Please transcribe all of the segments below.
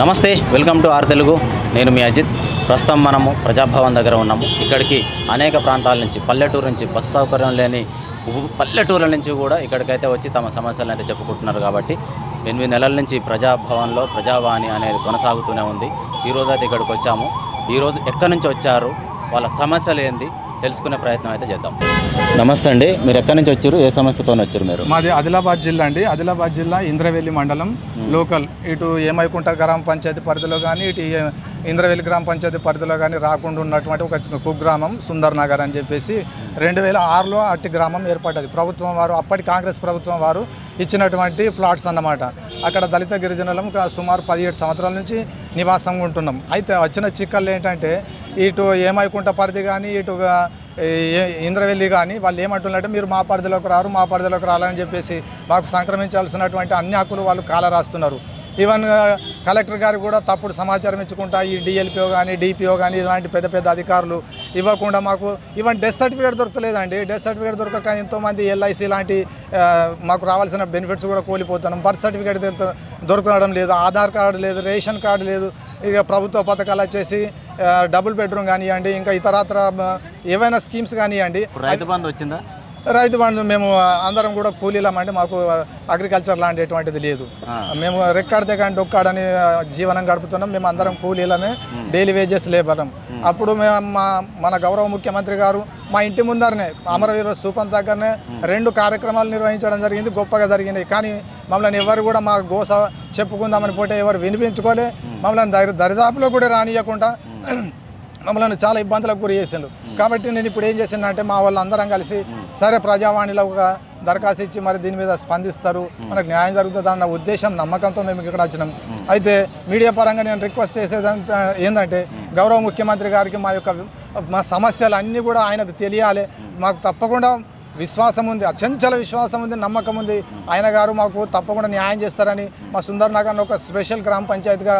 నమస్తే welcome to are Telugu. నేను మీ అజిత్. ప్రస్తుతం మనము ప్రజాభవన్ దగ్గర ఉన్నాము. ఇక్కడికి అనేక ప్రాంతాల నుంచి పల్లెటూరు నుంచి బస్సు సౌకర్యం లేని పల్లెటూరుల నుంచి కూడా ఇక్కడికైతే వచ్చి తమ సమస్యలను అయితే చెప్పుకుంటున్నారు కాబట్టి ఎనిమిది నెలల నుంచి ప్రజాభవన్లో ప్రజావాణి అనేది కొనసాగుతూనే ఉంది. ఈరోజు అయితే ఇక్కడికి వచ్చాము. ఈరోజు ఎక్కడి నుంచి వచ్చారు? వాళ్ళ సమస్యలు ఏంది? తెలుసుకునే ప్రయత్నం అయితే చేద్దాం. నమస్తే అండి. మీరు ఎక్కడి నుంచి వచ్చారు? ఏ సమస్యతో వచ్చారు మీరు? మాది ఆదిలాబాద్ జిల్లా అండి. ఆదిలాబాద్ జిల్లా ఇంద్రవెల్లి మండలం. లోకల్. ఇటు ఏమైకుంట గ్రామ పంచాయతీ పరిధిలో కానీ ఇటు ఇంద్రవెల్లి గ్రామ పంచాయతీ పరిధిలో కానీ రాకుండా ఉన్నటువంటి ఒక కుగ్రామం సుందర్ నగర్ అని చెప్పేసి రెండు వేల ఆరులో అట్టి గ్రామం ఏర్పడ్డది. ప్రభుత్వం వారు అప్పటి కాంగ్రెస్ ప్రభుత్వం వారు ఇచ్చినటువంటి ప్లాట్స్ అన్నమాట. అక్కడ దళిత గిరిజనులం సుమారు పదిహేడు సంవత్సరాల నుంచి నివాసంగా ఉంటున్నాం. అయితే వచ్చిన చిక్కలు ఏంటంటే ఇటు ఏమైకుంట పరిధి కానీ ఇటు ఇంద్రవెల్లి కానీ వాళ్ళు ఏమంటున్నారంటే మీరు మా పరిధిలోకి రారు మా పరిధిలోకి రాలని చెప్పేసి మాకు సంక్రమించాల్సినటువంటి అన్ని హక్కులు వాళ్ళు కాల రాస్తున్నారు. ఈవెన్ కలెక్టర్ గారు కూడా తప్పుడు సమాచారం ఇచ్చుకుంటా ఈ డిఎల్పిఓ కానీ డిపిఓ కానీ ఇలాంటి పెద్ద పెద్ద అధికారులు ఇవ్వకుండా మాకు ఈవెన్ డెత్ సర్టిఫికేట్ దొరకలేదండి. డెత్ సర్టిఫికేట్ దొరకక ఎంతోమంది ఎల్ఐసి లాంటి మాకు రావాల్సిన బెనిఫిట్స్ కూడా కోల్పోతున్నాం. బర్త్ సర్టిఫికేట్ దొరకడం లేదు ఆధార్ కార్డు లేదు రేషన్ కార్డు లేదు. ఇక ప్రభుత్వ పథకాలు వచ్చేసి డబుల్ బెడ్రూమ్ కానివ్వండి ఇంకా ఇతరత్ర ఏవైనా స్కీమ్స్ కానివ్వండి. రైతు బంధు వచ్చిందా? రైతు బంధు మేము అందరం కూడా కూలీలమండి మాకు అగ్రికల్చర్ లాంటి ఎటువంటిది లేదు. మేము రెక్కాడితే కానీ డొక్కాడని జీవనం గడుపుతున్నాం. మేము అందరం కూలీలమే డైలీ వేజెస్ లేబరం అప్పుడు మేము మా మన గౌరవ ముఖ్యమంత్రి గారు మా ఇంటి ముందరనే అమరవీర స్తూపం దగ్గరనే రెండు కార్యక్రమాలు నిర్వహించడం జరిగింది. గొప్పగా జరిగినాయి. కానీ మమ్మల్ని ఎవరు కూడా మా గోస చెప్పుకుందామని పోతే ఎవరు వినిపించుకోలే. మమ్మల్ని దరి దరిదాపులో కూడా రానియకుండా మమ్మల్ని చాలా ఇబ్బందులకు గురి చేసిండు. కాబట్టి నేను ఇప్పుడు ఏం చేసిన అంటే మా వాళ్ళు అందరం కలిసి సరే ప్రజావాణిలో ఒక దరఖాస్తు ఇచ్చి మరి దీని మీద స్పందిస్తారు. మనకు న్యాయం జరుగుతుంది అన్న ఉద్దేశం నమ్మకంతో మేము ఇక్కడ వచ్చినాం. అయితే మీడియా పరంగా నేను రిక్వెస్ట్ చేసేదంత ఏంటంటే గౌరవ ముఖ్యమంత్రి గారికి మా యొక్క మా సమస్యలు అన్నీ కూడా ఆయనకు తెలియాలి. మాకు తప్పకుండా విశ్వాసం ఉంది అచంచల విశ్వాసం ఉంది నమ్మకం ఉంది. ఆయన గారు మాకు తప్పకుండా న్యాయం చేస్తారని మా సుందర్ నగర్ను ఒక స్పెషల్ గ్రామ పంచాయతీగా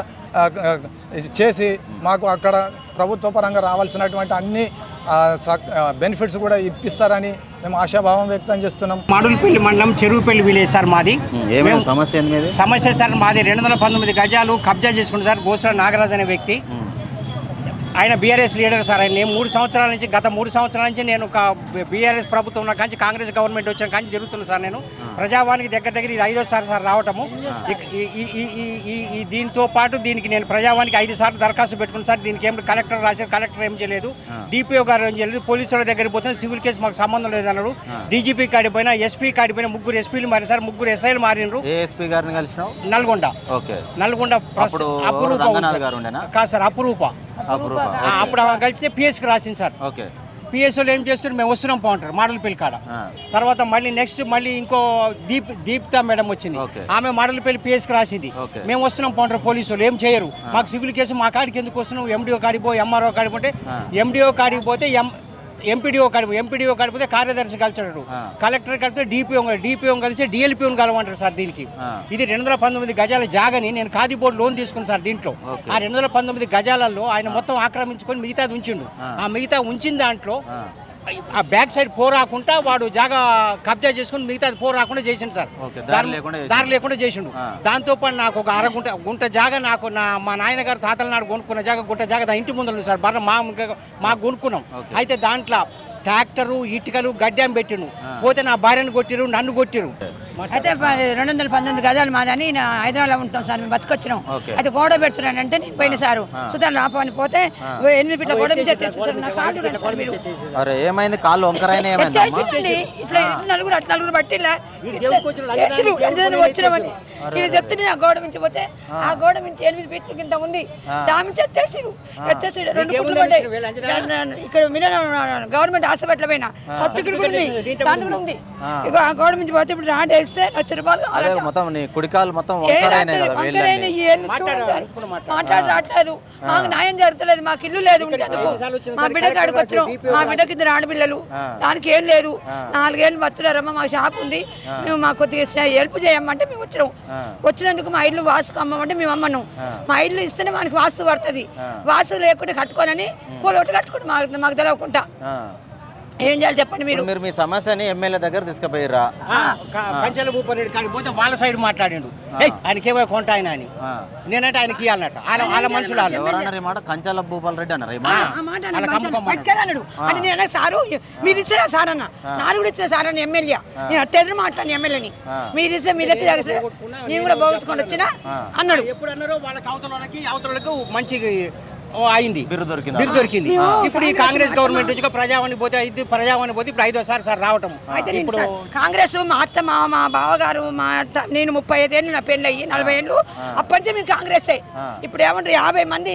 చేసి మాకు అక్కడ ప్రభుత్వ పరంగా రావాల్సినటువంటి అన్ని బెనిఫిట్స్ కూడా ఇప్పిస్తారని మేము ఆశాభావం వ్యక్తం చేస్తున్నాం. మాడులపల్లి మండలం చెరువుపల్లి విలేజ్ సార్ మాది. సమస్య సమస్య సార్ మాది రెండు వందల పంతొమ్మిది గజాలు కబ్జా చేసుకుంటారు సార్ గోసుల నాగరాజ్ అనే వ్యక్తి. ఆయన బీఆర్ఎస్ లీడర్ సార్. ఆయన నేను మూడు సంవత్సరాల నుంచి గత మూడు సంవత్సరాల నుంచి నేను ఒక బీఆర్ఎస్ ప్రభుత్వం ఉన్న కాంచి కాంగ్రెస్ గవర్నమెంట్ వచ్చిన కాంచి జరుగుతుంది సార్ నేను. ప్రజావానికి దగ్గర దగ్గర ఇది ఐదోసారి సార్ రావటము. ఈ- ఈ- ఈ- ఈ- ఈ- ఈ దీంతో పాటు దీనికి నేను ప్రజావానికి ఐదు సార్లు దరఖాస్తు పెట్టుకున్నాను సార్. దీనికి ఏం కలెక్టర్ రాశారు కలెక్టర్ ఏం చేయలేదు. డిపిఓ గారు ఏం చేయలేదు. పోలీసు వాళ్ళ దగ్గర పోతే సివిల్ కేసు మాకు సంబంధం లేదన్నారు డీజీపీ కాడికి పోయినా ఎస్పీ కాడికి పోయినా ముగ్గురు ఎస్పీలు మారి సార్. ముగ్గురు ఎస్ఐలు మారినరు. నల్గొండ. నల్గొండ అపురూప? కాదు సార్ అపురూప అప్పుడు కలిస్తే పిఎస్కి రాసింది సార్. ఓకే. పిఎస్ఓలు ఏం చేస్తున్నారు మేము వస్తున్నాం పోంటారు మాడల పెళ్ళి కాడ. తర్వాత మళ్ళీ నెక్స్ట్ మళ్ళీ ఇంకో దీప్ దీప్తా మేడం వచ్చింది. ఆమె మాడల పెళ్ళి పిఎస్కి రాసింది. మేము వస్తున్నాం పోంటారు పోలీసు వాళ్ళు ఏం చేయరు. మాకు సివిల్ కేసు మా కాడికి ఎందుకు వస్తున్నాం ఎండిఓ కాడికి పో ఎంఆర్ఓ కాడికి పోతే ఎండిఓ కాడికి పోతే ఎం ఎంపీడీఓ కాడి ఎంపీడీఓ కాడిపోతే కార్యదర్శి కలిచాడు ఆ. కలెక్టర్ కలిపితే డిపిఓ డిపిఓ కలిసి డిఎల్పిఓని కలవంటారు సార్ దీనికి. ఇది రెండు వందల పంతొమ్మిది గజాల జాగని నేను ఖాదీ బోర్డు లోన్ తీసుకున్నాను సార్ దీంట్లో. ఆ రెండు వందల పంతొమ్మిది గజాలలో ఆయన మొత్తం ఆక్రమించుకొని మిగతాది ఉంచిండు. ఆ. మిగతా ఉంచిన దాంట్లో ఆ. బ్యాక్ సైడ్ పో రాకుండా వాడు జాగా కబ్జా చేసుకుని మిగతాది పో రాకుండా చేసిండు సార్ దారి లేకుండా చేసిండు. దారి లేకుండా చేసిండు ఆ. దాంతో పాటు నాకు ఒక అరగుంట గుంట జాగా నాకు నా మా నాయనగారు తాతల నాడు కొనుక్కున్న జాగా గుంట జాగా ఇంటి ముందు సార్ బర్ర మా మాకు కొనుక్కున్నాం. అయితే దాంట్లో ట్రాక్టరు ఇటుకలు గడ్డం పెట్టిను పోతే నా భార్యను కొట్టిరు నన్ను కొట్టిరు. అయితే రెండు వందల పంతొమ్మిది గజాలు మాదని హైదరాబాద్లో ఉంటాం సార్ మేము బతికొచ్చినాం. అయితే గోడ పెడుతున్నానంటే నేను పోయిన సారు. సుతారు లాపని పోతే ఎనిమిది ఫీట్ల గోడ మీద ఏమైంది? కాళ్ళు వంకరైనా ఇట్లా ఇట్లా నలుగురు అట్లా నలుగురు బట్టి వచ్చినామని. నేను చెప్తుంటే నా గోడ మించి పోతే ఆ. గోడ మించి ఎనిమిది ఫీట్ల కింద ఉంది. దాని ఎత్తేసిరు ఎత్తేసి రెండు నా- ఇక్కడ మిన గవర్నమెంట్ హాస్పిటల్ పైన సర్టిఫికెట్ కూడా ఉంది. కూడా ఉంది. ఇక ఆ గోడ మించి పోతే ఇప్పుడు వేస్తే లక్ష రూపాయలు. మొత్తం నీ కుడికాలు మొత్తం. మాట్లాడి రావట్లేదు మాకు న్యాయం జరుగుతలేదు మాకు ఇల్లు లేదు ఉండేందుకు. మా బిడ్డకి అడిగి వచ్చినాం. మా బిడ్డకి ఇద్దరు ఆడపిల్లలు. దానికి ఏం లేదు. నాలుగేళ్ళు బతున్నారమ్మ మా షాప్ ఉంది. మేము మా కొద్దిగా హెల్ప్ చేయమంటే మేము వచ్చినాం. వచ్చినందుకు మా ఇల్లు వాసుకు అమ్మమంటే మేము అమ్మను మా ఇల్లు ఇస్తేనే మనకి వాస్తు పడుతుంది. వాస్తు లేకుండా కట్టుకోనని కూలొట్టు కట్టుకుంటాం. మాకు మాకు తెలవకుండా. ఏం చేయాలి చెప్పండి మీరు? మీరు మీ సమస్యని ఎమ్మెల్యే దగ్గర తీసుకుపోయిర్రా. కంచెల భూపరెడ్డి కాడికి పోతే వాళ్ళ సైడ్ మాట్లాడిండు. ఏయ్ ఆయనకేమో కొంట ఆయన అని. నేనంటే ఆయనకి ఇవ్వాలన్నట్టు వాళ్ళ వాళ్ళ మనుషులు ఎవరన్నారు ఈ మాట? కంచాల భూపాల్ రెడ్డి అన్నారు ఈ మాట? ఆ మాట అన్నాడు, మాట అన్నాడు. పట్టుకెళ్ళన్నాడు అంటే నేను అన్నా, సారు మీరు ఇస్తారా సార్ అన్న. నాలుగు కూడా ఇచ్చిన సార్ అని ఎమ్మెల్యే. నేను అట్టేది మాట్లాడిన ఎమ్మెల్యేని. మీరు ఇస్తే మీరు ఎత్తే చేస్తే నేను కూడా పోగొట్టుకొని వచ్చిన అన్నాడు. ఎప్పుడు అన్నారో వాళ్ళకి అవతలకి అవతలకు మంచి అయింది బిర్రు దొరికిందా? బిర్రు దొరికింది. ఇప్పుడు ఈ కాంగ్రెస్ గవర్నమెంట్ నుంచి ప్రజావాణి పోతే ఇది ప్రజావాణి పోతే ఇప్పుడు ఐదోసారి సార్ రావటం. సార్ కాంగ్రెస్ మా అత్త మా మా బావగారు మా అత్త నేను ముప్పై ఐదేళ్ళు నా పెళ్ళి అయ్యి నలభై ఏళ్ళు అప్పటి నుంచి మేము కాంగ్రెస్. ఇప్పుడు ఏమంటారు యాభై మంది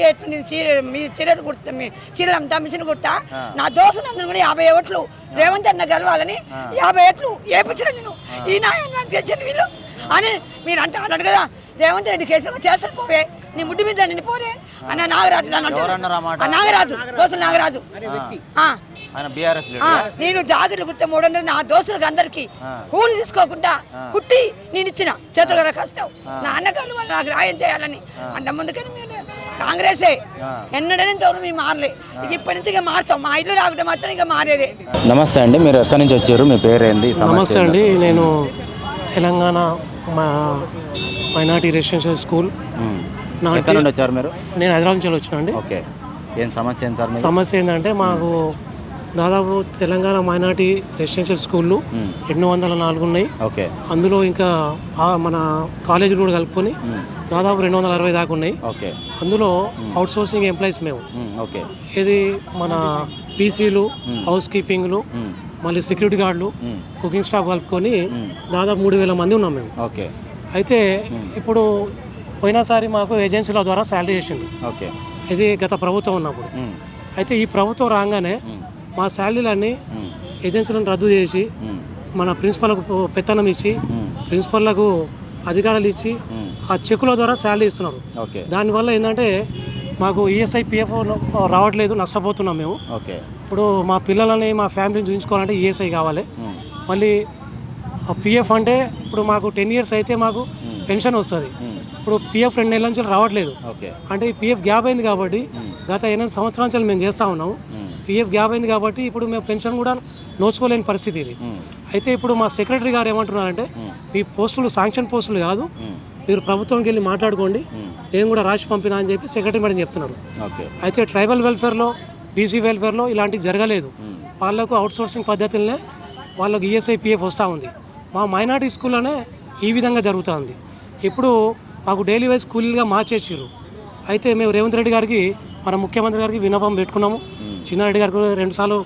మీ చీరలు కుడతా మీ చీరలు అమ్ముతా మిషన్ కుడతా నా దోస్తులందరూ కూడా యాభై ఓట్లు రేవంత్ అన్న గెలవాలని యాభై ఓట్లు ఏపించిన నేను. ఈ న్యాయం నాకు చేసింది వీళ్ళు? అని మీరు అంటే అన్నాడు కదా రేవంత్ రెడ్డి కేసులో చేస్తారు పోవే నీ ముడ్డు మీద నిన్ను పోరే అన్న నాగరాజు నాగరాజు దోస్తులు నాగరాజు. ఆ. ఆయన బీఆర్ఎస్ ఆ, లీడర్ నేను జాగ్రత్తలు కుట్టే మూడు వందలు నా దోస్తులకు అందరికి కూలి తీసుకోకుండా కుట్టి నేను ఇచ్చిన చేతుల కష్టం. నా అన్నగారు వాళ్ళు నాకు రాయం చేయాలని. అంత ముందుకని మేము కాంగ్రెసే. ఎన్నడనే తోడు మేము మారలే. ఇక ఇప్పటి నుంచి ఇక మారుతాం. మా ఇల్లు రాకుంటే మాత్రం ఇక మారేదే. నమస్తే అండి. మీరు ఎక్కడి నుంచి వచ్చారు? మీ పేరు ఏంది సమస్య నమస్తే అండి. నేను తెలంగాణ మా మైనార్టీ రెసిడెన్షియల్ స్కూల్. ఎక్కడి నుండి వచ్చారు మీరు? నేను హైదరాబాద్ నుంచి వచ్చిన అండి. ఓకే. ఏం సమస్య ఏం సార్ సమస్య ఏంటంటే మాకు దాదాపు తెలంగాణ మైనార్టీ రెసిడెన్షియల్ స్కూళ్ళు రెండు వందల నాలుగు ఉన్నాయి. ఓకే. అందులో ఇంకా మన కాలేజీలు కూడా కలుపుకొని దాదాపు రెండు వందల అరవై దాకా ఉన్నాయి. ఓకే. అందులో అవుట్ సోర్సింగ్ ఎంప్లాయీస్ మేము. ఓకే. ఇది మన పీసీలు హౌస్ కీపింగ్లు మళ్ళీ సెక్యూరిటీ గార్డులు కుకింగ్ స్టాఫ్ కలుపుకొని దాదాపు మూడు వేల మంది ఉన్నాం మేము. ఓకే. అయితే ఇప్పుడు పోయినసారి మాకు ఏజెన్సీల ద్వారా శాలరీ చేసిండు ఓకే. ఇది గత ప్రభుత్వం ఉన్నప్పుడు. అయితే ఈ ప్రభుత్వం రాగానే మా శాలరీలన్నీ ఏజెన్సీలను రద్దు చేసి మన ప్రిన్సిపల్కు పెత్తనం ఇచ్చి ప్రిన్సిపల్లకు అధికారాలు ఇచ్చి ఆ చెక్కుల ద్వారా శాలరీ ఇస్తున్నారు. ఓకే. దానివల్ల ఏంటంటే మాకు ఈఎస్ఐ పిఎఫ్ రావట్లేదు నష్టపోతున్నాం మేము. ఓకే. ఇప్పుడు మా పిల్లలని మా ఫ్యామిలీని చూపించుకోవాలంటే ఈఎస్ఐ కావాలి. ఉమ్, మళ్ళీ పిఎఫ్ అంటే ఇప్పుడు మాకు టెన్ ఇయర్స్ అయితే మాకు పెన్షన్ వస్తుంది. ఇప్పుడు పిఎఫ్ రెండు నెలల నుంచి రావట్లేదు. అంటే ఈ పిఎఫ్ గ్యాప్ అయింది కాబట్టి గత ఎనిమిది సంవత్సరాల నుంచి మేము చేస్తూ ఉన్నాము పిఎఫ్ గ్యాప్ అయింది కాబట్టి ఇప్పుడు మేము పెన్షన్ కూడా నోచుకోలేని పరిస్థితి ఇది. అయితే ఇప్పుడు మా సెక్రటరీ గారు ఏమంటున్నారంటే మీ పోస్టులు శాంక్షన్ పోస్టులు కాదు. మీరు ప్రభుత్వంకి వెళ్ళి మాట్లాడుకోండి. నేను కూడా రాసి పంపినా అని చెప్పి సెక్రటరీ మేడం చెప్తున్నారు. అయితే ట్రైబల్ వెల్ఫేర్లో బీసీ వెల్ఫేర్లో ఇలాంటివి జరగలేదు. వాళ్ళకు అవుట్ సోర్సింగ్ పద్ధతులనే వాళ్ళకు ఈఎస్ఐ పిఎఫ్ వస్తూ ఉంది. మా మైనార్టీ స్కూల్లోనే ఈ విధంగా జరుగుతూ ఉంది. ఇప్పుడు మాకు డైలీ వైజ్ కూలీలుగా మార్చేసారు అయితే మేము రేవంత్ రెడ్డి గారికి మన ముఖ్యమంత్రి గారికి విన్నపం పెట్టుకున్నాము. చిన్నారెడ్డి గారికి రెండుసార్లు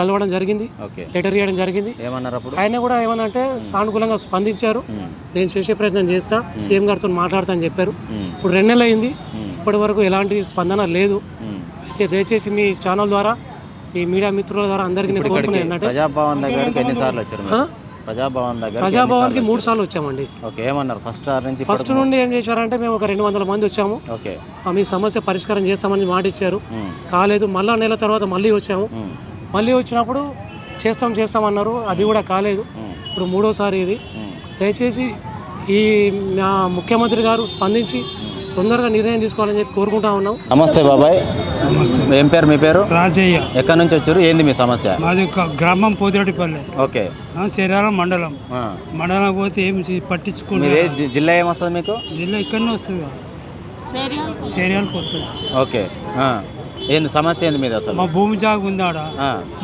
కలవడం జరిగింది ఓకే. లెటర్ ఇవ్వడం జరిగింది. ఆయన కూడా ఏమనంటే సానుకూలంగా స్పందించారు. నేను చేసే ప్రయత్నం చేస్తా సీఎం గారితో మాట్లాడతా అని చెప్పారు. ఇప్పుడు రెండు నెలలు అయింది. ఇప్పటి వరకు ఎలాంటి స్పందన లేదు. అయితే దయచేసి మీ ఛానల్ ద్వారా మీ మీడియా మిత్రుల ద్వారా అందరికీ నేను కోరుకునేది ఏంటంటే ప్రజాభవన్ దగ్గరికి ఎన్నిసార్లు వచ్చారు మీరు? ప్రజాభవన్ దగ్గర ప్రజాభవన్కి మూడు సార్లు వచ్చామండి. ఓకే ఏమన్నారు? ఫస్ట్ నుంచి ఫస్ట్ నుండి ఏం చేశారంటే మేము ఒక రెండు వందల మంది వచ్చాము. ఓకే. ఆ, మీ సమస్య పరిష్కారం చేస్తామని మాట ఇచ్చారు కాలేదు మళ్ళా నెల తర్వాత మళ్ళీ వచ్చాము. మళ్ళీ వచ్చినప్పుడు చేస్తాం చేస్తాం అన్నారు. అది కూడా కాలేదు. ఇప్పుడు మూడోసారి ఇది. దయచేసి ఈ మా ముఖ్యమంత్రి గారు స్పందించి తొందరగా నిర్ణయం తీసుకోవాలని చెప్పి కోరుకుంటా ఉన్నాం. నమస్తే బాబాయ్. ఏం పేరు మీ పేరు? రాజయ్య. ఎక్కడి నుంచి వచ్చారు? ఏంది మీ సమస్య? మాది ఒక గ్రామం పోతిరెడ్డిపల్లె. ఓకే. ఆ, శరీరం మండలం. ఆ. మండలం పోతే ఏం పట్టించుకుంటే జిల్లా ఏమొస్తుంది మీకు? జిల్లా ఇక్కడనే వస్తుంది. కదా శరీరానికి వస్తుంది. ఓకే. ఆ. ఏంది సమస్య ఏంది మీది అసలు? మా భూమి జాగా ఉంది ఆడ.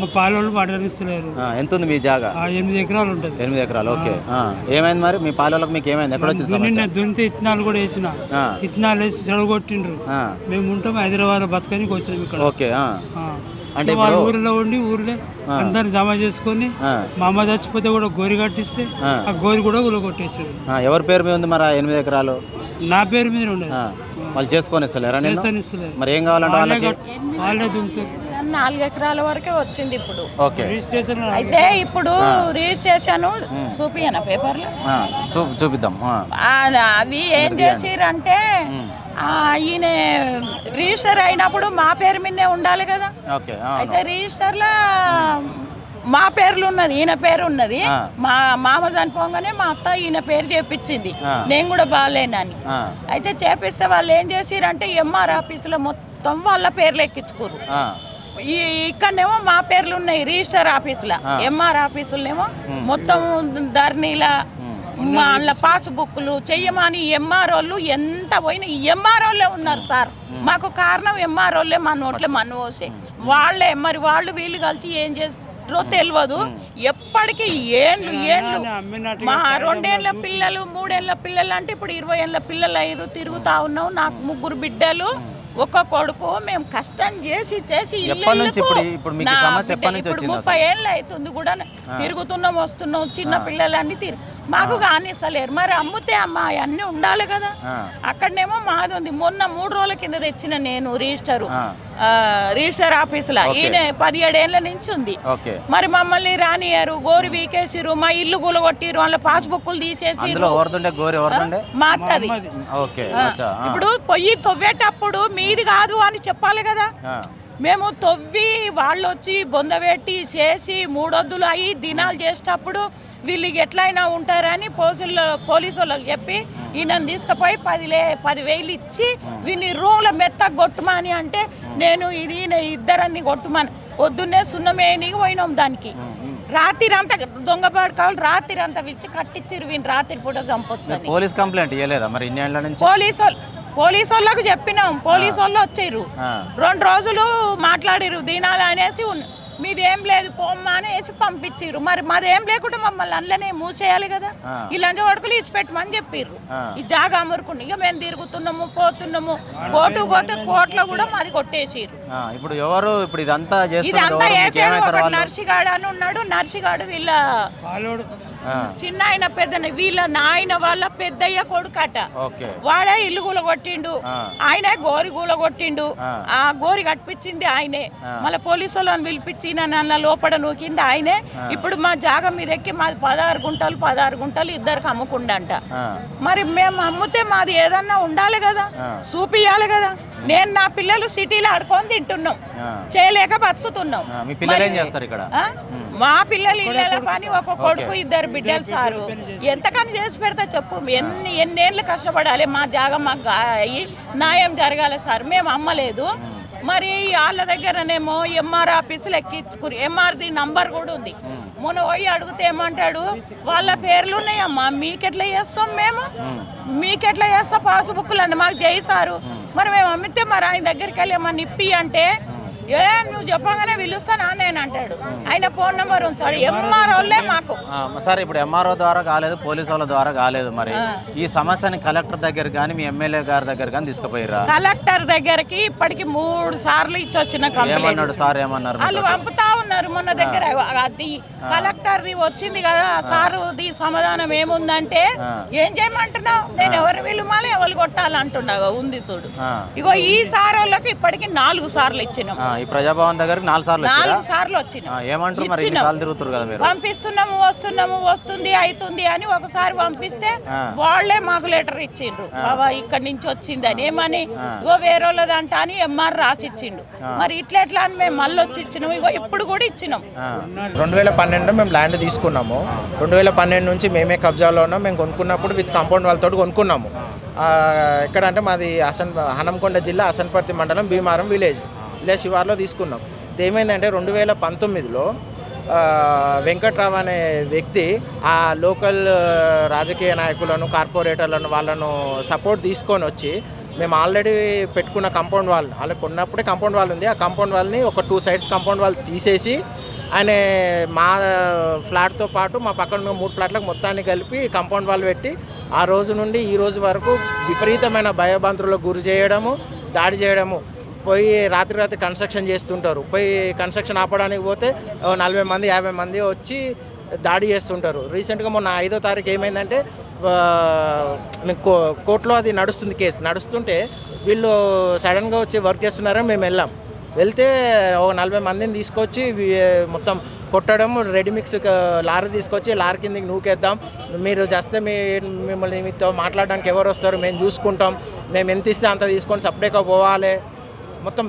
మా పాలోళ్ళు పడనిస్తలేరు ఎంత ఉంది మీ జాగా? ఆ ఎనిమిది ఎకరాలు ఉంటుంది. ఎనిమిది ఎకరాలు ఓకే. ఏమైంది మరి? మీ పాలలకు మీకు ఏమైంది? ఎక్కడ వచ్చింది దున్నిన దున్నితే ఇత్తనాలు కూడా వేసిన. ఇత్తనాలు వేసి చెడగొట్టిండ్రు. మేము ఉంటాం హైదరాబాద్ బతకనికి వచ్చినాం ఇక్కడ. ఓకే. అంటే వాళ్ళ ఊరిలో ఉండి ఊర్లే అందరిని జమ చేసుకొని. మా అమ్మ చచ్చిపోతే కూడా గోరి కట్టిస్తే ఆ. గోరి కూడా కొట్టేసారు ఎవరి పేరు మీద ఉంది మరి ఎనిమిది ఎకరాలు? నా పేరు మీద ఉండేది. వాళ్ళు చేసుకొని ఇస్తలేరా నేను చేస్తాను ఇస్తలేదు మరి ఏం కావాలంటే వాళ్ళకి? వాళ్ళే నాలుగు ఎకరాల వరకే వచ్చింది ఇప్పుడు. ఓకే. రిజిస్ట్రేషన్ అయితే ఇప్పుడు రిజిస్ట్రేషన్ చూపియన పేపర్లు? చూపిద్దాం. అవి ఏం చేసిరంటే ఆ, ఈయన రిజిస్టర్ అయినప్పుడు మా పేరు మీదనే ఉండాలి కదా. అయితే రిజిస్టర్లో మా పేర్లు ఉన్నది ఈయన పేరు ఉన్నది. మా మామ చనిపోగానే మా అత్త ఈయన పేరు చేపించింది. నేను కూడా బాగాలేనని అయితే చేపిస్తే వాళ్ళు ఏం చేసిరంటే ఎంఆర్ ఆఫీసులో మొత్తం వాళ్ళ పేర్లు ఎక్కించుకోరు ఈ ఇక్కడనేమో మా పేర్లు ఉన్నాయి రిజిస్టర్ ఆఫీసులో. ఎంఆర్ ఆఫీసులనేమో మొత్తం ధర్నీల వాళ్ళ పాస్బుక్లు చెయ్యమని ఎంఆర్ వాళ్ళు ఎంత పోయినా ఎంఆర్ వాళ్ళే ఉన్నారు సార్. మాకు కారణం ఎంఆర్ వాళ్ళే మా నోట్లే మన్ను పోసే. వాళ్ళే మరి వాళ్ళు వీళ్ళు కలిసి ఏం చేస్తారో తెలియదు ఎప్పటికీ ఏండ్లు ఏండ్లు. మా రెండేళ్ళ పిల్లలు మూడేళ్ళ పిల్లలు అంటే ఇప్పుడు ఇరవై ఏళ్ళ పిల్లలు అయ్యారు తిరుగుతా ఉన్నాం నాకు ముగ్గురు బిడ్డలు ఒక కొడుకు. మేము కష్టం చేసి చేసి ఇల్లు ఎప్పటి నుంచి ఇల్లుకు ఇప్పుడు- ఇప్పుడు మీకు ఈ నా సమస్య బిడ్డ ఎప్పటి నుంచి ఇప్పుడు వచ్చింది ముప్పై ఏళ్ళు అవుతుంది కూడా తిరుగుతున్నాం వస్తున్నాం. చిన్న పిల్లలన్నీ తిరు మాకు కానిస్తలేరు. మరి అమ్ముతే అమ్మా అన్నీ ఉండాలి కదా. అక్కడనేమో మాది ఉంది. మొన్న మూడు రోజుల కింద తెచ్చిన నేను రిజిస్టరు. రిజిస్టర్ ఆఫీసులో. ఈయన పదిహేడేళ్ళ నుంచి ఉంది మరి మమ్మల్ని రానియారు గోరి వీకేసిరు మా ఇల్లు కూలగొట్టిరు వాళ్ళ పాస్బుక్లు ఎవరిదుండే? మా అత్తది. ఇప్పుడు పొయ్యి తవ్వేటప్పుడు మీది కాదు అని చెప్పాలి కదా. మేము తవ్వి వాళ్ళు వచ్చి బొందబెట్టి చేసి మూడొద్దులు అయ్యి దినాలు చేసేటప్పుడు వీళ్ళకి ఎట్లయినా ఉంటారని పోలీసులు పోలీసు వాళ్ళకి చెప్పి ఈయనను తీసుకుపోయి పదిలే పదివేలు ఇచ్చి వీని రూమ్లో మెత్త కొట్టుమని అంటే నేను ఇది ఇద్దరన్ని కొట్టుమని. పొద్దున్నే సున్నమేనికి పోయినాం దానికి. రాత్రి అంతా దొంగపాడు కావాలి రాత్రి అంతా పిలిచి కట్టించిరు వీని రాత్రి పూట చంపొచ్చు పోలీస్ కంప్లైంట్ ఇవ్వలేదా మరి ఇన్ని నుంచి? పోలీసు వాళ్ళు పోలీసు వాళ్ళకు చెప్పినాం. పోలీసు వాళ్ళు వచ్చారు. రెండు రోజులు మాట్లాడిరు. దినాలు అనేసి ఉన్న- మీది ఏం లేదు పోమ్మా అనేసి పంపించారు. మరి మాది ఏం లేకుండా మమ్మల్ని అందులోనే మూసేయాలి కదా. లంచ కొడుకులు ఇచ్చిపెట్టమని చెప్పిర్రు. ఆ. ఈ జాగా అమ్మురుకుని ఇక మేము తిరుగుతున్నాము పోతున్నాము. కోర్టు పోతే కోర్టులో కూడా మాది కొట్టేసిర్రు. ఆ, ఇప్పుడు ఎవరు ఇప్పుడు ఇదంతా ఇదంతా? నర్సిగాడు అని ఉన్నాడు. నర్సిగాడు వీళ్ళ చిన్న ఆయన పెద్ద వీళ్ళ నాయన వాళ్ళ పెద్దయ్య కొడుకట. వాడే ఇల్లు కూల కొట్టిండు ఆ. ఆయనే గోరి కూల కొట్టిండు ఆ. గోరి కట్టించింది ఆయనే. మళ్ళీ పోలీసు వాళ్ళని పిలిపించి నన్ను లోపల నూకింది ఆయనే. ఇప్పుడు మా జాగ మీద ఎక్కి మాది పదహారు గుంటలు పదహారు గుంటలు ఇద్దరికి అమ్ముకుండంట. మరి మేము అమ్ముతే మాది ఏదన్నా ఉండాలి కదా. చూపియాలి కదా. నేను నా పిల్లలు సిటీలో ఆడుకొని తింటున్నాం. చేయలేక బతుకుతున్నాం. మీ పిల్లలు ఏం మరి- చేస్తారు ఇక్కడ? ఆ? మా పిల్లలు ఇళ్ళ పని ఒక కొడుకు ఇద్దరు బిడ్డలు సారు. ఎంతకని చేసి పెడతా చెప్పు? ఎన్ని ఎన్నేళ్ళు కష్టపడాలి? మా జాగ మాకు అయ్యి న్యాయం జరగాలి సార్. మేము అమ్మలేదు. మరి వాళ్ళ దగ్గరనేమో ఎంఆర్ ఆఫీసులు ఎక్కించుకుని ఎంఆర్ది నంబర్ కూడా ఉంది. మొన్న పోయి అడిగితే ఏమంటాడు? వాళ్ళ పేర్లు ఉన్నాయమ్మా. మీకెట్లా చేస్తాం మేము? మీకెట్లా చేస్తా? పాస్బుక్లు అండి. మాకు చేయిసారు మరి మేము అమ్మితే మరి ఆయన దగ్గరికి వెళ్ళి ఏమన్నా ఇప్పి అంటే ఏ నువ్వు చెప్పగానే పిలుస్తానా నేను అంటాడు. ఆయన ఫోన్ నెంబర్ ఉంచాడు ఎంఆర్ వాళ్ళే మాకు. సరే ఇప్పుడు ఎంఆర్ఓ ద్వారా కాలేదు పోలీసు వాళ్ళ ద్వారా కాలేదు మరి. ఈ సమస్యని కలెక్టర్ దగ్గర కానీ మీ ఎమ్మెల్యే గారి దగ్గర కానీ తీసుకుపోయిరా కలెక్టర్ దగ్గరికి ఇప్పటికి మూడు సార్లు ఇచ్చి వచ్చిన కంప్లైంట్ సార్ ఏమన్నారు వాళ్ళు పంపుతా ఉన్నారు మొన్న దగ్గర. అది కలెక్టర్ది వచ్చింది కదా సారుది సమాధానం ఏముందంటే ఏం చేయమంటున్నావు? నేను ఎవరు విలుమాలి ఎవరు కొట్టాలంటున్నావు? ఉంది చూడు. ఇగో ఈ సార్ వాళ్ళకి ఇప్పటికి నాలుగు సార్లు ఇచ్చినాం. ఈ ప్రజాభవన్ దగ్గరికి నాలుగు సార్లు వచ్చారా? నాలుగు సార్లు వచ్చినాం. పంపిస్తున్నాము వస్తున్నాము వస్తుంది అవుతుంది అని ఒకసారి పంపిస్తే ఆ. వాళ్ళే మాకు లెటర్ ఇచ్చిండ్రు. బాబా ఇక్కడి నుంచి వచ్చింది అని ఏమని ఇగో వేరే వాళ్ళదంట అని ఎంఆర్ రాసి ఇచ్చిండు మరి ఇట్లా ఎట్లా అని మేము మళ్ళీ వచ్చి ఇచ్చినాం ఇగో ఇప్పుడు కూడా ఇచ్చినాం. రెండు వేల పన్నెండులో మేము ల్యాండ్ తీసుకున్నాము. రెండు వేల పన్నెండు నుంచి మేమే కబ్జాలో ఉన్నాం. మేము కొనుక్కున్నప్పుడు విత్ కాంపౌండ్ వాళ్ళతో కొనుక్కున్నాము. ఎక్కడ అంటే మాది అసన్ హనంకొండ జిల్లా అసన్పర్తి మండలం భీమారం విలేజ్. విలేజ్ శివార్లో తీసుకున్నాం. ఇది ఏమైందంటే రెండు వేల పంతొమ్మిదిలో వెంకట్రావు అనే వ్యక్తి ఆ లోకల్ రాజకీయ నాయకులను కార్పొరేటర్లను వాళ్ళను సపోర్ట్ తీసుకొని వచ్చి మేము ఆల్రెడీ పెట్టుకున్న కాంపౌండ్ వాల్ వాళ్ళకి ఉన్నప్పుడే కాంపౌండ్ వాల్ ఉంది. ఆ కాంపౌండ్ వాల్ని ఒక టూ సైడ్స్ కాంపౌండ్ వాల్ తీసేసి ఆయన మా ఫ్లాట్తో పాటు మా పక్కన ఉన్న మూడు ఫ్లాట్లకు మొత్తాన్ని కలిపి కాంపౌండ్ వాల్ పెట్టి ఆ రోజు నుండి ఈ రోజు వరకు విపరీతమైన భయభ్రాంతులకు గురి చేయడము దాడి చేయడము. పోయి రాత్రి రాత్రి కన్స్ట్రక్షన్ చేస్తుంటారు. పోయి కన్స్ట్రక్షన్ ఆపడానికి పోతే ఓ నలభై మంది యాభై మంది వచ్చి దాడి చేస్తుంటారు. రీసెంట్గా మొన్న ఐదో తారీఖు ఏమైందంటే కోర్టులో అది నడుస్తుంది కేసు. నడుస్తుంటే వీళ్ళు సడన్గా వచ్చి వర్క్ చేస్తున్నారని మేము వెళ్ళాం. వెళ్తే ఒక నలభై మందిని తీసుకొచ్చి మొత్తం కొట్టడం రెడీమిక్స్ లారీ తీసుకొచ్చి లారీ కిందకి నూకేద్దాం. మీరు చేస్తే మీ మిమ్మల్ని మీతో మాట్లాడడానికి ఎవరు వస్తారు మేము చూసుకుంటాం. మేము ఎంత ఇస్తే అంత తీసుకొని సపరేట్గా పోవాలి. మొత్తం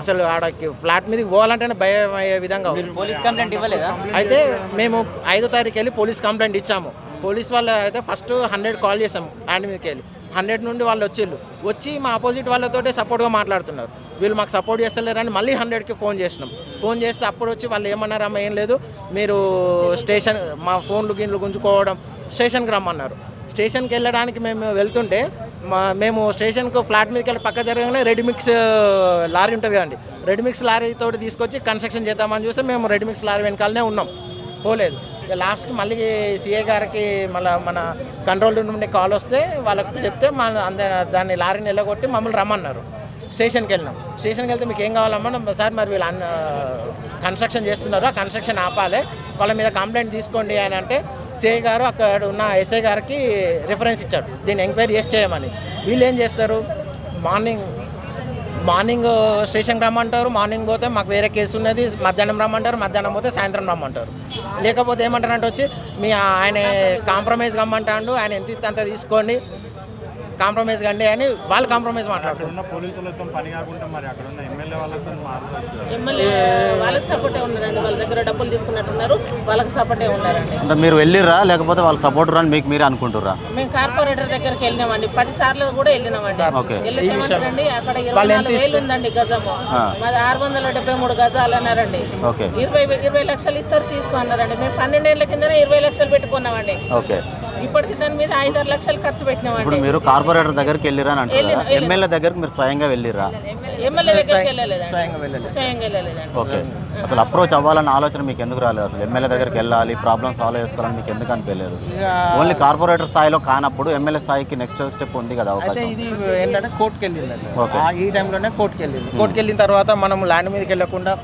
అసలు ఆడకి ఫ్లాట్ మీదకి పోవాలంటేనే భయం అయ్యే విధంగా. పోలీస్ కంప్లైంట్ ఇవ్వలేదా? అయితే మేము ఐదో తారీఖు వెళ్ళి పోలీస్ కంప్లైంట్ ఇచ్చాము. పోలీస్ వాళ్ళు అయితే ఫస్ట్ హండ్రెడ్ కాల్ చేసాం హ్యాండ్ మీదకి వెళ్ళి. హండ్రెడ్ నుండి వాళ్ళు వచ్చిళ్ళు. వచ్చి మా ఆపోజిట్ వాళ్ళతోటే సపోర్ట్గా మాట్లాడుతున్నారు. వీళ్ళు మాకు సపోర్ట్ చేస్తలేరని మళ్ళీ హండ్రెడ్కి ఫోన్ చేసినాం. ఫోన్ చేస్తే అప్పుడు వచ్చి వాళ్ళు ఏమన్నారమ్మా ఏం లేదు. మీరు స్టేషన్ మా ఫోన్లు గిన్లు గుంజుకోవడం స్టేషన్కి రమ్మన్నారు. స్టేషన్కి వెళ్ళడానికి మేము వెళ్తుంటే మా మేము స్టేషన్కు ఫ్లాట్ మీదకి వెళ్ళి పక్క జరగగానే రెడ్ మిక్స్ లారీ ఉంటుంది కదండి. రెడ్ మిక్స్ లారీతో తీసుకొచ్చి కన్స్ట్రక్షన్ చేద్దామని చూస్తే మేము రెడ్ మిక్స్ లారీ వెనకాలనే ఉన్నాం. పోలేదు. ఇక లాస్ట్కి మళ్ళీ సీఏ గారికి మళ్ళీ మన కంట్రోల్ రూమ్ నుండి కాల్ వస్తే వాళ్ళకి చెప్తే మన అంద దాన్ని లారీని వెళ్ళగొట్టి మమ్మల్ని రమ్మన్నారు. స్టేషన్కి వెళ్ళినాం. స్టేషన్కి వెళ్తే మీకు ఏం కావాలమ్మా? సార్ మరి వీళ్ళు అన్న కన్స్ట్రక్షన్ చేస్తున్నారు. ఆ కన్స్ట్రక్షన్ ఆపాలి. వాళ్ళ మీద కంప్లైంట్ తీసుకోండి అని అంటే సిఐ గారు అక్కడ ఉన్న ఎస్ఐ గారికి రిఫరెన్స్ ఇచ్చాడు దీన్ని ఎంక్వైరీ చేసి చేయమని. వీళ్ళు ఏం చేస్తారు? మార్నింగ్ మార్నింగ్ స్టేషన్కి రమ్మంటారు. మార్నింగ్ పోతే మాకు వేరే కేసు ఉన్నది. మధ్యాహ్నం రమ్మంటారు. మధ్యాహ్నం పోతే సాయంత్రం రమ్మంటారు. లేకపోతే ఏమంటారంటే వచ్చి మీ ఆయన కాంప్రమైజ్ కమ్మంటాడు ఆయన ఎంత ఇస్తే అంత తీసుకోండి. కాంప్రమైజ్ కండి అని వాళ్ళు కాంప్రమైజ్ మాట్లాడుతున్నారు. ఎమ్మెల్యే వాళ్ళకి సపోర్టే ఉన్నారండి వాళ్ళ దగ్గర డబ్బులు తీసుకున్నట్టున్నారు వాళ్ళకి సపోర్టే ఉన్నారండి. అంటే మీరు వెళ్ళిర్రా లేకపోతే వాళ్ళ సపోర్టర్ అని మీకు మీరే అనుకుంటుర్రా? మేము కార్పొరేటర్ దగ్గరికి వెళ్ళినామండి పది సార్లు కూడా వెళ్ళినామండి. అక్కడ ఇరవై నాలుగు వేలు ఉందండి గజము. మాది ఆరు వందల డెబ్బై మూడు గజాలు అన్నారండి. ఓకే. ఇరవై ఇరవై లక్షలు ఇస్తారు తీసుకో అన్నారండి. మేము పన్నెండేళ్ళ కిందనే ఇరవై లక్షలు పెట్టుకున్నామండి. ఓకే. ఇప్పటికి దాని మీద ఐదారు లక్షలు ఖర్చు ఇప్పుడు పెట్టినామండి మీరు కార్పొరేటర్ దగ్గరికి వెళ్ళిరా అని అంటారు ఎమ్మెల్యే దగ్గరికి మీరు స్వయంగా వెళ్ళిర్రా ఎమ్మెల్యే దగ్గరికి వెళ్ళలేదండి. స్వయంగా వెళ్ళలేదు. స్వయంగా వెళ్ళలేదండి. ఓకే. అసలు అప్రోచ్ అవ్వాలన్న ఆలోచన మీకు ఎందుకు రాలేదు? అసలు ఎమ్మెల్యే దగ్గరికి వెళ్ళాలి ప్రాబ్లమ్ సాల్వ్ చేసుకోవాలని మీకు ఎందుకు అనిపించలేదు? ఓన్లీ కార్పొరేటర్ స్థాయిలో కానప్పుడు ఎమ్మెల్యే స్థాయికి నెక్స్ట్ స్టెప్ ఉంది కదా అయితే అవకాశం. ఇది ఏంటంటే కోర్టుకి వెళ్ళింది సార్ ఓకే. ఆ ఈ టైంలోనే కోర్టుకి వెళ్ళింది. కోర్టుకి వెళ్ళిన తర్వాత మనం ల్యాండ్ మీదకి వెళ్ళకుండా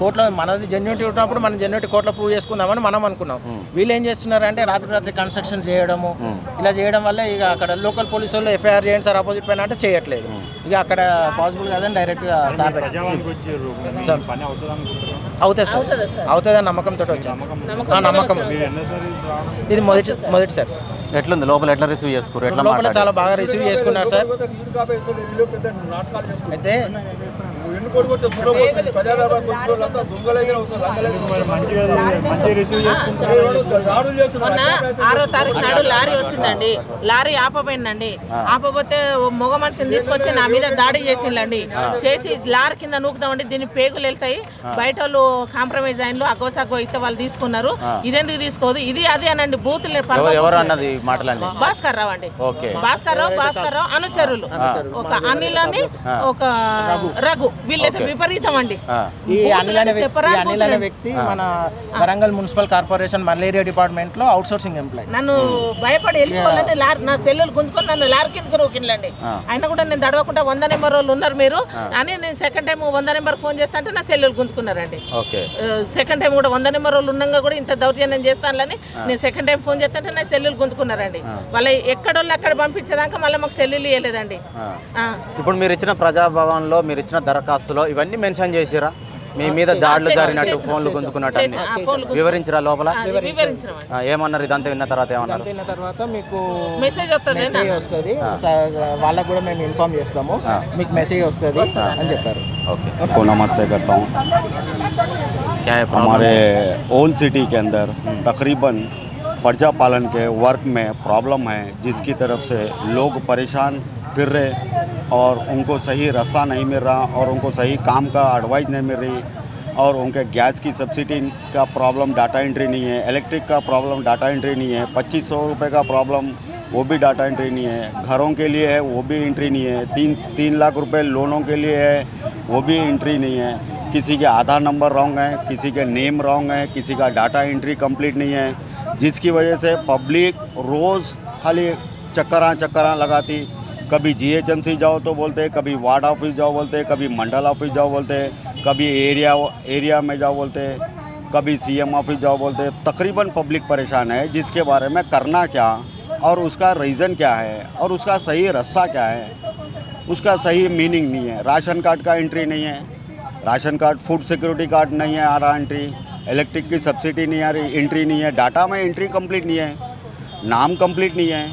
కోర్టులో మనది జెన్యూటీ ఉన్నప్పుడు మనం జెన్యూటీ కోర్టులో ప్రూవ్ చేసుకుందామని మనం అనుకున్నాం. వీళ్ళు ఏం చేస్తున్నారు అంటే రాత్రి రాత్రి కన్స్ట్రక్షన్ చేయడము ఇలా చేయడం వల్ల ఇక అక్కడ లోకల్ పోలీసు వాళ్ళు ఎఫ్ఐఆర్ చేయండి సార్ ఆపోజిట్ పైన అంటే చేయట్లేదు. ఇక అక్కడ పాసిబుల్ కాదని డైరెక్ట్గా సార్ సార్. అవుతుంది సార్. అవుతుందని నమ్మకంతో వచ్చాం. ఆ నమ్మకం. ఇది మొదటి మొదటిసారి సార్. ఎట్లుంది? లోపల ఎట్లా రిసీవ్ చేసుకురు? ఎట్లా లోపల? చాలా బాగా రిసీవ్ చేసుకున్నారు సార్. అయితే ఆరో తారీఖు నాడు లారీ వచ్చిందండి. లారీ ఆపపోయిందండి ఆపపోతే ఓ మగ మనిషిని తీసుకొచ్చి నా మీద దాడి చేసిండండి చేసి లారీ కింద నూకుదామండి దీని పేగులు వెళ్తాయి. బయట వాళ్ళు కాంప్రమైజ్ అయినలు అగ్గోసాగో అయితే వాళ్ళు తీసుకున్నారు. ఇదెందుకు తీసుకోదు? ఇది అది అనండి బూతులు ఎవరు ఎవరు అన్నది ఈ మాటలండి భాస్కర్ రావు అండి. ఓకే. భాస్కర్ రావు భాస్కర్ రావు అనుచరులు. ఒక అనిల్ అని ఒక రఘు. వీళ్ళైతే విపరీతం అండి. ఈ అనిల్ అనే వ్యక్తి చెప్పరా ఈ అనిల్ అనే వ్యక్తి మన వరంగల్ మున్సిపల్ కార్పొరేషన్ మలేరియా డిపార్ట్మెంట్లో అవుట్ సోర్సింగ్ ఎంప్లాయ్ నన్ను భయపడి వెళ్ళిపోవాలంటే లారీ నా సెల్లులు గుంజుకొని నన్ను లారీ కిందకి రోకిండ్లండి అయినా కూడా నేను దడవకుండా వంద నెంబర్ వాళ్ళు ఉన్నారు మీరు. అని నేను సెకండ్ టైం వంద నెంబర్ ఫోన్ చేస్తా అంటే నా సెల్లులు గుంజుకున్నారండి. ఓకే సెకండ్ టైం కూడా వంద నెంబర్ వాళ్ళు ఉన్నాగా కూడా ఇంత దౌర్జన్యం చేస్తానులని నేను సెకండ్ టైం ఫోన్ చేస్తుంటే నా సెల్లులు గుంజుకున్నారండి. వాళ్ళ ఎక్కడోళ్ళు అక్కడ పంపించేదాకా మళ్ళీ మాకు సెల్లులు ఇవ్వలేదండి ఆ. ఇప్పుడు మీరు ఇచ్చిన ప్రజాభవన్లో మీరు ఇచ్చిన దరఖాస్తులో ఇవన్నీ మెన్షన్ చేసిరా మీ మీద దాడులు చేశాను, జరిగినట్టు చేశాను, ఫోన్లు చేశాను. గుంజుకున్నట్టు అన్ని చేశాను, ఆ ఫోన్లు గుంజుకు- వివరించరా లోపల ఆ, వివరించినామండి ఆ, ఏమన్నారు ఇదంతా విన్న తర్వాత ఏమన్నారు తిన్న తర్వాత మీకు మెసేజ్ వస్తుంది మెసేజ్ వస్తుంది స- వాళ్ళకు కూడా మేము ఇన్ఫార్మ్ చేస్తాము మీకు మెసేజ్ వస్తుంది అని చెప్పారు ఓకే को नमस्ते करता हूँ क्या है problem? हमारे ओल्ड सिटी के अंदर तकरीबन प्रजा पालन के वर्क में प्रॉब्लम है जिसकी तरफ से लोग परेशान फिर रहे और उनको सही रास्ता नहीं मिल रहा और उनको सही काम का एडवाइस नहीं मिल रही और उनके गैस की सब्सिडी का प्रॉब्लम डाटा एंट्री नहीं है इलेक्ट्रिक का प्रॉब्लम डाटा एंट्री नहीं है, पच्चीस सौ रुपये का प्रॉब्लम वो भी डाटा एंट्री नहीं है, घरों के लिए है, वो भी एंट्री नहीं है, तीन तीन लाख रुपए लोनों के लिए है, वो भी एंट्री नहीं है। किसी के आधार नंबर रॉन्ग है, किसी के नेम रॉन्ग है, किसी का डाटा एंट्री कंप्लीट नहीं है, जिसकी वजह से पब्लिक रोज़ खाली चक्करां चक्करां लगाती कभी जीएचएमसी जाओ तो बोलते हैं, कभी वार्ड ऑफ़िस जाओ बोलते हैं, कभी मंडल ऑफ़िस जाओ बोलते हैं, कभी एरिया एरिया में जाओ बोलते हैं, कभी सीएम ऑफ़िस जाओ बोलते हैं। तकरीबन पब्लिक परेशान है, जिसके बारे में करना क्या और उसका रीज़न क्या है और उसका सही रास्ता क्या है, उसका सही मीनिंग नहीं है। राशन कार्ड का एंट्री नहीं है, ration card food security card नहीं है, आ रहा एंट्री इलेक्ट्रिक की सब्सिडी नहीं आ रही एंट्री नहीं है डाटा में एंट्री कंप्लीट नहीं है, नाम कंप्लीट नहीं है,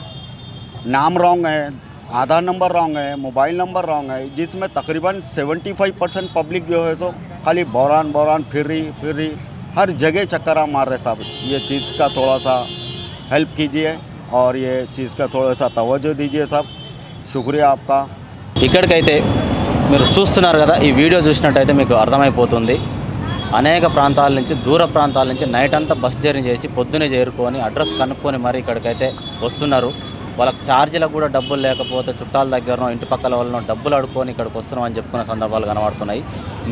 नाम रॉन्ग है आधार नंबर रॉन्ग है मोबाइल नंबर रॉन्ग है जिसमें तकरीबन 75 परसेंट पब्लिक जो है सो खाली बौरान बौरान फिर रही फिर रही हर जगह चक्करा मार रहे साहब ये चीज़ का थोड़ा सा हेल्प कीजिए और ये चीज़ का थोड़ा सा तवज्जो दीजिए साहब शुक्रिया आपका ఇక్కడికైతే మీరు చూస్తున్నారు కదా ఈ వీడియో చూసినట్టయితే మీకు అర్థమైపోతుంది అనేక ప్రాంతాల నుంచి దూర ప్రాంతాల నుంచి నైట్ అంతా బస్ జర్నీ చేసి పొద్దునే చేరుకొని అడ్రస్ కనుక్కొని మరి ఇక్కడికైతే వస్తున్నారు వాళ్ళకి ఛార్జీలకు కూడా డబ్బులు లేకపోతే చుట్టాల దగ్గరనో ఇంటి పక్కల వాళ్ళనో డబ్బులు అడుకొని ఇక్కడికి వస్తున్నామని చెప్పుకున్న సందర్భాలు కనబడుతున్నాయి.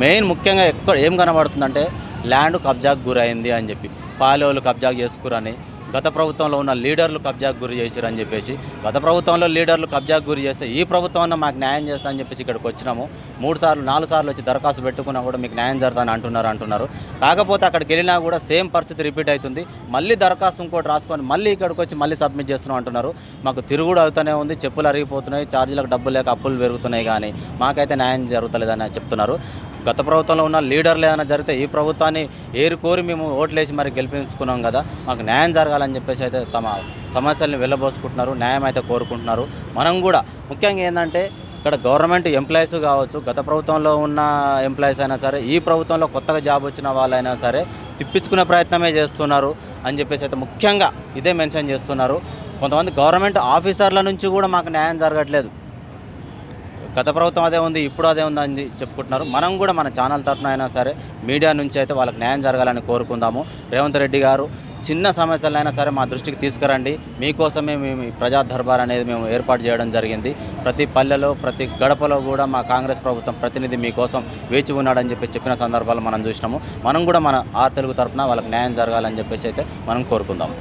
మెయిన్ ముఖ్యంగా ఎక్కడ ఏం కనబడుతుందంటే ల్యాండ్ కబ్జాకు గురైంది అని చెప్పి. పాలేవాళ్ళు కబ్జాకు చేసుకురని గత ప్రభుత్వంలో ఉన్న లీడర్లు కబ్జాకు గురి చేసిరు అని చెప్పేసి గత ప్రభుత్వంలో లీడర్లు కబ్జాకు గురి చేస్తే ఈ ప్రభుత్వం మాకు న్యాయం చేస్తా అని చెప్పేసి ఇక్కడికి వచ్చినాము. మూడు సార్లు నాలుగు సార్లు వచ్చి దరఖాస్తు పెట్టుకున్నా కూడా మీకు న్యాయం జరుగుతుందని అంటున్నారు అంటున్నారు. కాకపోతే అక్కడికి వెళ్ళినా కూడా సేమ్ పరిస్థితి రిపీట్ అవుతుంది. మళ్ళీ దరఖాస్తు ఇంకోటి రాసుకొని మళ్ళీ ఇక్కడికి వచ్చి మళ్ళీ సబ్మిట్ చేస్తున్నాం అంటున్నారు. మాకు తిరుగుడు అవుతూనే ఉంది చెప్పులు అరిగిపోతున్నాయి ఛార్జీలకు డబ్బులు లేక అప్పులు పెరుగుతున్నాయి కానీ మాకైతే న్యాయం జరుగుతలేదని చెప్తున్నారు. గత ప్రభుత్వంలో ఉన్న లీడర్లు ఏదైనా జరిగితే ఈ ప్రభుత్వాన్ని ఏరు కోరి మేము ఓట్లేసి మరి గెలిపించుకున్నాం కదా మాకు న్యాయం జరగాలని చెప్పేసి అయితే తమ సమస్యల్ని వెళ్ళబోసుకుంటున్నారు న్యాయం అయితే కోరుకుంటున్నారు. మనం కూడా ముఖ్యంగా ఏంటంటే ఇక్కడ గవర్నమెంట్ ఎంప్లాయీస్ కావచ్చు గత ప్రభుత్వంలో ఉన్న ఎంప్లాయీస్ అయినా సరే ఈ ప్రభుత్వంలో కొత్తగా జాబ్ వచ్చిన వాళ్ళైనా సరే తిప్పించుకునే ప్రయత్నమే చేస్తున్నారు అని చెప్పేసి అయితే ముఖ్యంగా ఇదే మెన్షన్ చేస్తున్నారు. కొంతమంది గవర్నమెంట్ ఆఫీసర్ల నుంచి కూడా మాకు న్యాయం జరగట్లేదు. గత ప్రభుత్వం అదే ఉంది ఇప్పుడు అదే ఉంది అని చెప్పుకుంటున్నారు. మనం కూడా మన ఛానల్ తరఫున అయినా సరే మీడియా నుంచి అయితే వాళ్ళకి న్యాయం జరగాలని కోరుకుందాము. రేవంత్ రెడ్డి గారు చిన్న సమస్యలైనా సరే మా దృష్టికి తీసుకురండి. మీకోసమే మేము ఈ ప్రజా దర్బార్ అనేది మేము ఏర్పాటు చేయడం జరిగింది. ప్రతి పల్లెలో ప్రతి గడపలో కూడా మా కాంగ్రెస్ ప్రభుత్వం ప్రతినిధి మీకోసం వేచి ఉన్నాడని చెప్పి చెప్పిన సందర్భాలు మనం చూసినాము. మనం కూడా మన ఆ తెలుగు తరఫున వాళ్ళకి న్యాయం జరగాలని చెప్పేసి అయితే మనం కోరుకుందాం.